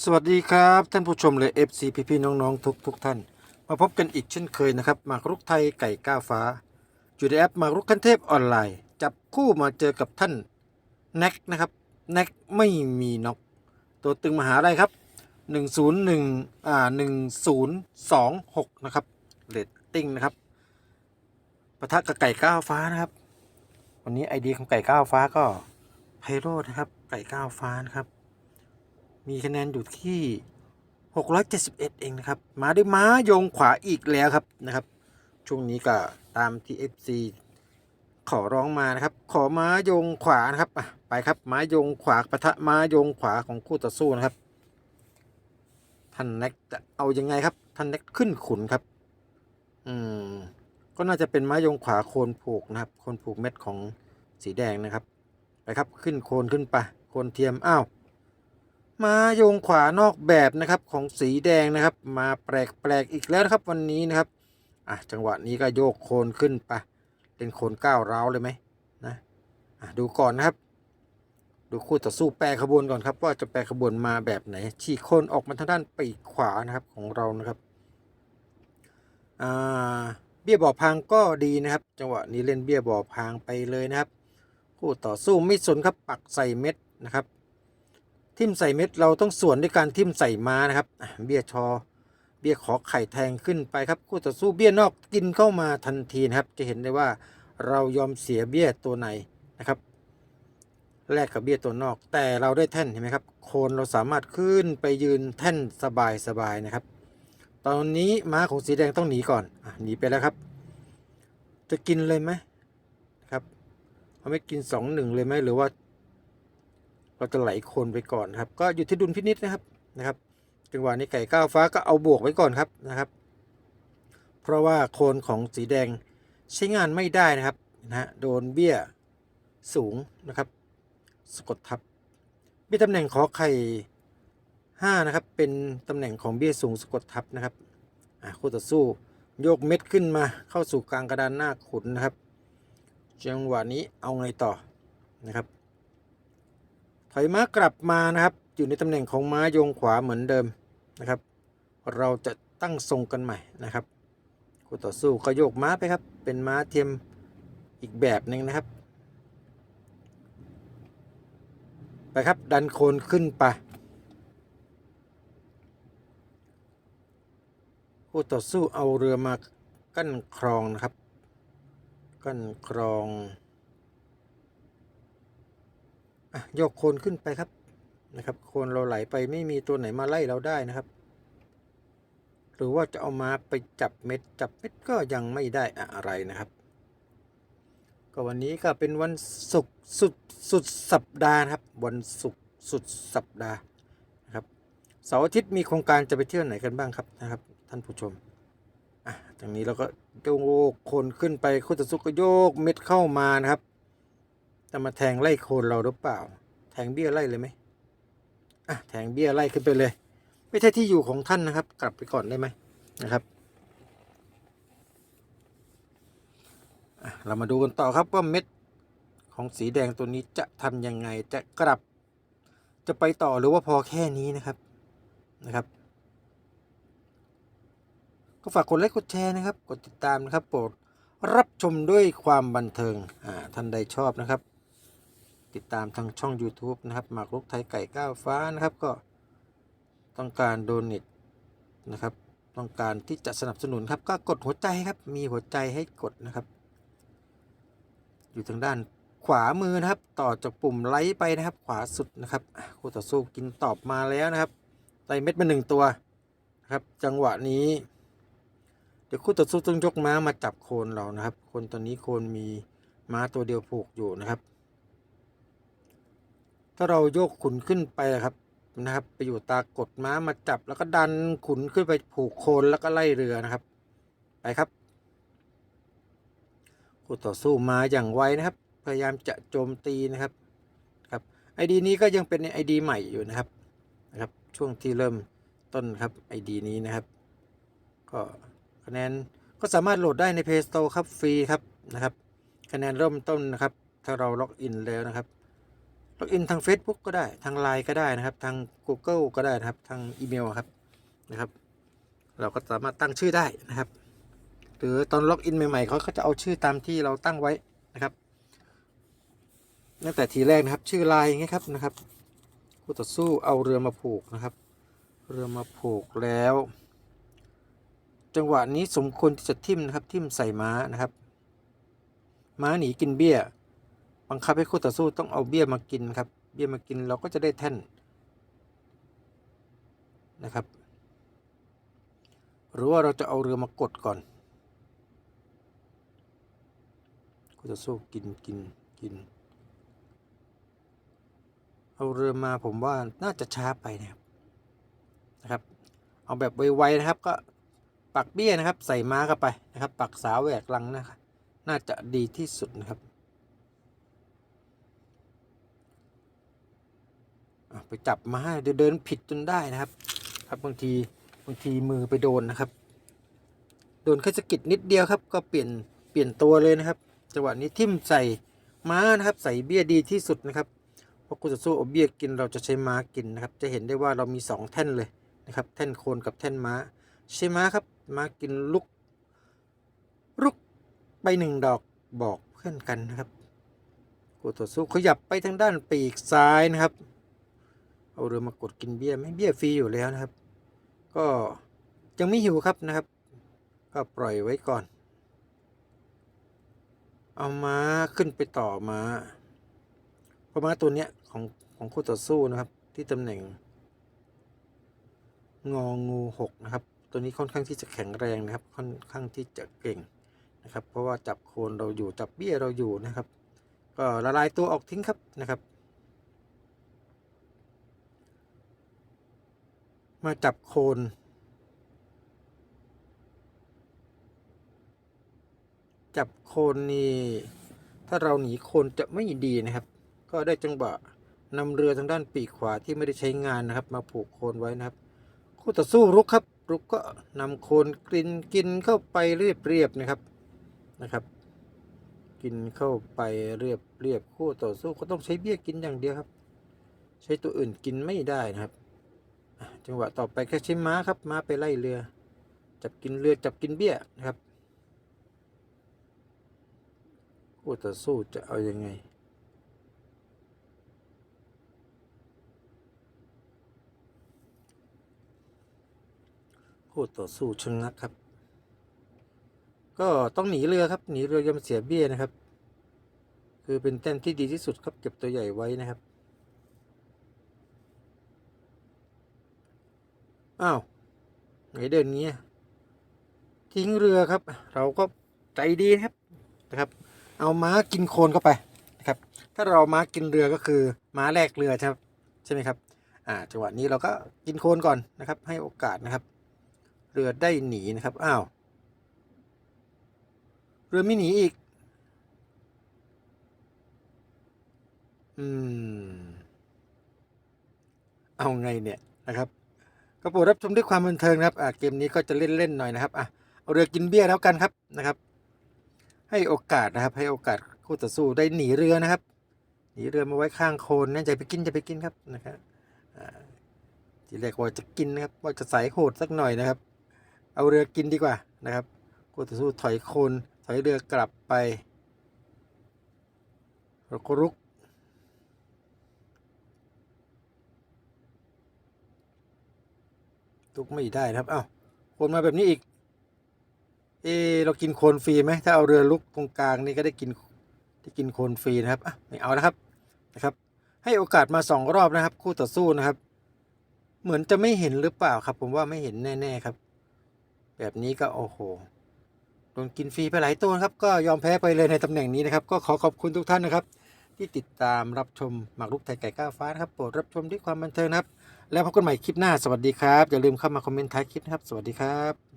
สวัสดีครับท่านผู้ชมเลย FC พี่พี่ๆน้องๆทุกทุกท่าน มาพบกันอีกเช่นเคยนะครับหมากรุกไทยไก่ก้าวฟ้าอยู่ในแอปหมากรุกคันเทพออนไลน์ จับคู่มาเจอกับท่านแน็กนะครับแน็กไม่มีน็อกตัวตึงมหาอะไรครับ 101อ่า1026 นะครับเรตติ้งนะครับปะทะกับไก่ก้าวฟ้านะครับ วันนี้ไอเดียของไก่ก้าวฟ้าก็ไพโรจนะครับไก่ก้าวฟ้านะครับ มีคะแนนอยู่ที่ 671 เองนะครับ มาด้วยม้ายงขวาอีกแล้วครับนะครับ ช่วงนี้ก็ตามที่ FC ขอร้องมานะครับ ขอม้ายงขวานะครับอะไปครับม้ายงขวาปะทะม้ายงขวาของคู่ต่อสู้นะครับท่านแน็กจะเอายังไงครับท่านแน็กขึ้นขุนครับ อืม ก็น่าจะเป็นม้ายงขวาโคนผูกนะครับ โคนผูกเม็ดของสีแดงนะครับ ไปครับ ขึ้นโคนขึ้นไปโคนเทียม อ้าว มาโยงขวานอกแบบนะครับของสีแดงนะครับ มาแปลกๆอีกแล้วนะครับวันนี้นะครับอะจังหวะนี้ก็โยกโคนขึ้นไปเป็นโคนก้าวร้าวเลยไหมนะอะดูก่อนนะครับ ดูคู่ต่อสู้แปรขบวนก่อนครับ ว่าจะแปรขบวนมาแบบไหนฉีกโคนออกมาทางด้านปีกขวานะครับของเรานะครับอ่าเบี้ยบ่อพางก็ดีนะครับ จังหวะนี้เล่นเบี้ยบ่อพางไปเลยนะครับ คู่ต่อสู้ไม่สนครับปักใส่เม็ดนะครับ ทิ่มใส่เม็ดเราต้องสวนด้วยการทิ่มใส่ม้านะครับเบี้ยชอ เบี้ยขอไข่แทงขึ้นไปครับคู่ต่อสู้เบี้ยนอกกินเข้ามาทันทีนะครับ จะเห็นได้ว่าเรายอมเสียเบี้ยตัวในนะครับแลกกับเบี้ยตัวนอก แต่เราได้แท่นเห็นไหมครับ โคนเราสามารถขึ้นไปยืนแท่นสบายสบายนะครับ ตอนนี้ม้าของสีแดงต้องหนีก่อนอหนีไปแล้วครับ จะกินเลยไหมครับเขาไม่กินสองหนึ่งเลยไหมหรือว่า เราจะไหลโคนไปก่อนครับ ก็อยู่ที่ดุลพินิษนะครับนะครับจังหวะนี้ไก่ก้าวฟ้าก็เอาบวกไว้ก่อนครับนะครับ เพราะว่าโคนของสีแดงใช้งานไม่ได้นะครับนะฮะโดนเบี้ยสูงนะครับ สะกดทับเบี้ยตำแหน่งขอไข่ห้านะครับเป็นตำแหน่งของเบี้ยสูงสะกดทับนะครับอะคู่ต่อสู้โยกเม็ดขึ้นมาเข้าสู่กลางกระดานหน้าขุนนะครับ จังหวะนี้เอาไงต่อนะครับ ถอยม้ากลับมานะครับ อยู่ในตำแหน่งของม้าโยงขวาเหมือนเดิมนะครับ เราจะตั้งทรงกันใหม่นะครับคู่ต่อสู้ก็โยกม้าไปครับ เป็นม้าเทียมอีกแบบหนึ่งนะครับ ไปครับดันโคนขึ้นไปคู่ต่อสู้เอาเรือมากั้นคลองนะครับ กั้นคลอง ยกโคนขึ้นไปครับนะครับ โคนเราไหลไปไม่มีตัวไหนมาไล่เราได้นะครับ หรือว่าจะเอามาไปจับเม็ด จับเม็ดก็ยังไม่ได้อะไรนะครับ ก็วันนี้ก็เป็นวันศุกร์สุดสุดสัปดาห์ครับ วันศุกร์สุดสัปดาห์นะครับเสาร์อาทิตย์มีโครงการจะไปเที่ยวไหนกันบ้างครับนะครับ ท่านผู้ชมอะจากนี้เราก็โยกโคนขึ้นไปคู่ต่อสู้ก็โยกเม็ดเข้ามานะครับ จะมาแทงไล่โคนเราหรือเปล่า แทงเบี้ยไล่เลยไหมอะแทงเบี้ยไล่ขึ้นไปเลย ไม่ใช่ที่อยู่ของท่านนะครับ กลับไปก่อนได้ไหมนะครับเรามาดูกันต่อครับว่าเม็ดของสีแดงตัวนี้จะทำยังไงจะกลับ จะไปต่อหรือว่าพอแค่นี้นะครับนะครับ ก็ฝากกดไลค์กดแชร์นะครับ กดติดตามนะครับโปรดรับชมด้วยความบันเทิงอ่าท่านใดชอบนะครับ ติดตามทางช่อง YouTube นะครับหมากรุกไทยไก่ก้าวฟ้านะครับก็ต้องการโดเนทนะครับ ต้องการที่จะสนับสนุนครับ ก็กดหัวใจครับ มีหัวใจให้กดนะครับ อยู่ทางด้านขวามือนะครับ ต่อจากปุ่มไลค์ไปนะครับ ขวาสุดนะครับคู่ต่อสู้กินตอบมาแล้วนะครับไต่เม็ดมาหนึ่งตัวนะครับ จังหวะนี้ เดี๋ยวคู่ต่อสู้ต้องยกม้ามาจับโคนเรานะครับ คนตัวนี้โคนมีม้าตัวเดียวผูกอยู่นะครับ ถ้าเราโยกขุนขึ้นไปครับนะครับ ไปอยู่ตากดม้ามาจับแล้วก็ดันขุนขึ้นไปผูกโคนแล้วก็ไล่เรือนะครับ ไปครับคู่ต่อสู้มาอย่างไวนะครับ พยายามจะโจมตีนะครับครับไอดีนี้ก็ยังเป็นไอดีใหม่อยู่นะครับนะครับ ช่วงที่เริ่มต้นครับไอดีนี้นะครับ ก็คะแนนก็สามารถโหลดได้ใน Play Store ครับฟรีครับนะครับ คะแนนเริ่มต้นนะครับ ถ้าเราล็อกอินแล้วนะครับ ล็อกอินทาง Facebook ก็ได้ทาง Line ก็ได้นะครับ ทาง Google ก็ได้นะครับ ทางอีเมลครับนะครับ เราก็สามารถตั้งชื่อได้นะครับ หรือตอนล็อกอินใหม่ๆเขาก็จะเอาชื่อตามที่เราตั้งไว้นะครับตั้งแต่ทีแรกนะครับชื่อไลน์อย่างเงี้ยครับนะครับคู่ต่อสู้เอาเรือมาผูกนะครับ เรือมาผูกแล้ว จังหวะนี้สมควรที่จะทิ่มนะครับทิ่มใส่ม้านะครับ ม้าหนีกินเบี้ย บังคับให้คู่ต่อสู้ต้องเอาเบี้ยมากินครับ เบี้ยมากินเราก็จะได้แท่นนะครับ หรือว่าเราจะเอาเรือมากดก่อน คู่ต่อสู้กินกินกิน เอาเรือมาผมว่าน่าจะช้าไปนะครับนะครับ เอาแบบไวๆนะครับก็ปักเบี้ยนะครับ ใส่ม้าเข้าไปนะครับ ปักสาวแหวกลังนะครับ น่าจะดีที่สุดนะครับอะ ไปจับมาให้เดี๋ยวเดินผิดจนได้นะครับ ครับบางทีบางทีมือไปโดนนะครับ โดนแค่สะกิดนิดเดียวครับ ก็เปลี่ยนเปลี่ยนตัวเลยนะครับจังหวะนี้ทิ่มใส่ม้านะครับ ใส่เบี้ยดีที่สุดนะครับเพราะคู่ต่อสู้เอาเบี้ยกินเราจะใช้ม้ากินนะครับ จะเห็นได้ว่าเรามีสองแท่นเลยนะครับ แท่นโคนกับแท่นม้า ใช่ม้าครับม้ากินลุกลุกไปหนึ่งดอกบอกเพื่อนกันนะครับคู่ต่อสู้ขยับไปทางด้านปีกซ้ายนะครับ เอาเรือมากดกินเบี้ยไม่เบี้ยฟรีอยู่แล้วนะครับ ก็ยังไม่หิวครับนะครับ ก็ปล่อยไว้ก่อน เอาม้าขึ้นไปต่อมาเพราะม้าตัวเนี้ยของของคู่ต่อสู้นะครับ ที่ตำแหน่ง งองูหกนะครับ ตัวนี้ค่อนข้างที่จะแข็งแรงนะครับ ค่อนข้างที่จะเก่งนะครับ เพราะว่าจับโคนเราอยู่จับเบี้ยเราอยู่นะครับ ก็ละลายตัวออกทิ้งครับนะครับ มาจับโคน จับโคนนี่ ถ้าเราหนีโคนจะไม่ดีนะครับ ก็ได้จังหวะนำเรือทางด้านปีกขวาที่ไม่ได้ใช้งานนะครับ มาผูกโคนไว้นะครับ คู่ต่อสู้รุกครับ รุกก็นำโคนกินกินเข้าไปเรียบเรียบนะครับนะครับ กินเข้าไปเรียบเรียบคู่ต่อสู้ก็ต้องใช้เบี้ยกินอย่างเดียวครับ ใช้ตัวอื่นกินไม่ได้นะครับ จังหวะต่อไปแค่ใช้ม้าครับม้าไปไล่เรือ จับกินเรือจับกินเบี้ยนะครับคู่ต่อสู้จะเอายังไง คู่ต่อสู้ชะงักครับ ก็ต้องหนีเรือครับหนีเรือยอมเสียเบี้ยนะครับ คือเป็นแต้มที่ดีที่สุดครับเก็บตัวใหญ่ไว้นะครับ อ้าวไหนเดินเงี้ยทิ้งเรือครับ เราก็ใจดีครับนะครับ เอาม้ากินโคลนเข้าไปนะครับ ถ้าเราม้ากินเรือก็คือม้าแลกเรือใช่ไหมใช่ไหมครับอ่าจังหวะนี้เราก็กินโคลนก่อนนะครับ ให้โอกาสนะครับ เรือได้หนีนะครับอ้าวเรือไม่หนีอีก อืม เอาไงเนี่ยนะครับ ก็โปรดรับชมด้วยความบันเทิงนะครับเกมนี้ก็จะเล่นๆหน่อยนะครับอะเอาเรือกินเบี้ยแล้วกันครับนะครับ ให้โอกาสนะครับ ให้โอกาสคู่ต่อสู้ได้หนีเรือนะครับ หนีเรือมาไว้ข้างโคนนะจะไปกินจะไปกินครับนะครับอ่าทีแรกว่าจะกินนะครับว่าจะใส่โหดสักหน่อยนะครับ เอาเรือกินดีกว่านะครับคู่ต่อสู้ถอยโคนถอยเรือ กลับไปราก็รุก ทุกไม่ได้ครับ เอ้าโคนมาแบบนี้อีก เอเรากินโคนฟรีไหมถ้าเอาเรือลุกตรงกลางนี่ก็ได้กินได้กินโคนฟรีนะครับอะไม่เอานะครับนะครับ ให้โอกาสมาสองรอบนะครับ คู่ต่อสู้นะครับ เหมือนจะไม่เห็นหรือเปล่าครับ ผมว่าไม่เห็นแน่ๆครับ แบบนี้ก็โอ้โหโดนกินฟรีไปหลายตัวนครับ ก็ยอมแพ้ไปเลยในตำแหน่งนี้นะครับ ก็ขอขอบคุณทุกท่านนะครับ ที่ติดตามรับชมหมากรุกไทยไก่ก้าวฟ้านะครับโปรดรับชมด้วยความบันเทิงนะครับ แล้วพบกันใหม่คลิปหน้าสวัสดีครับ อย่าลืมเข้ามาคอมเมนต์ท้ายคลิปนะครับ สวัสดีครับ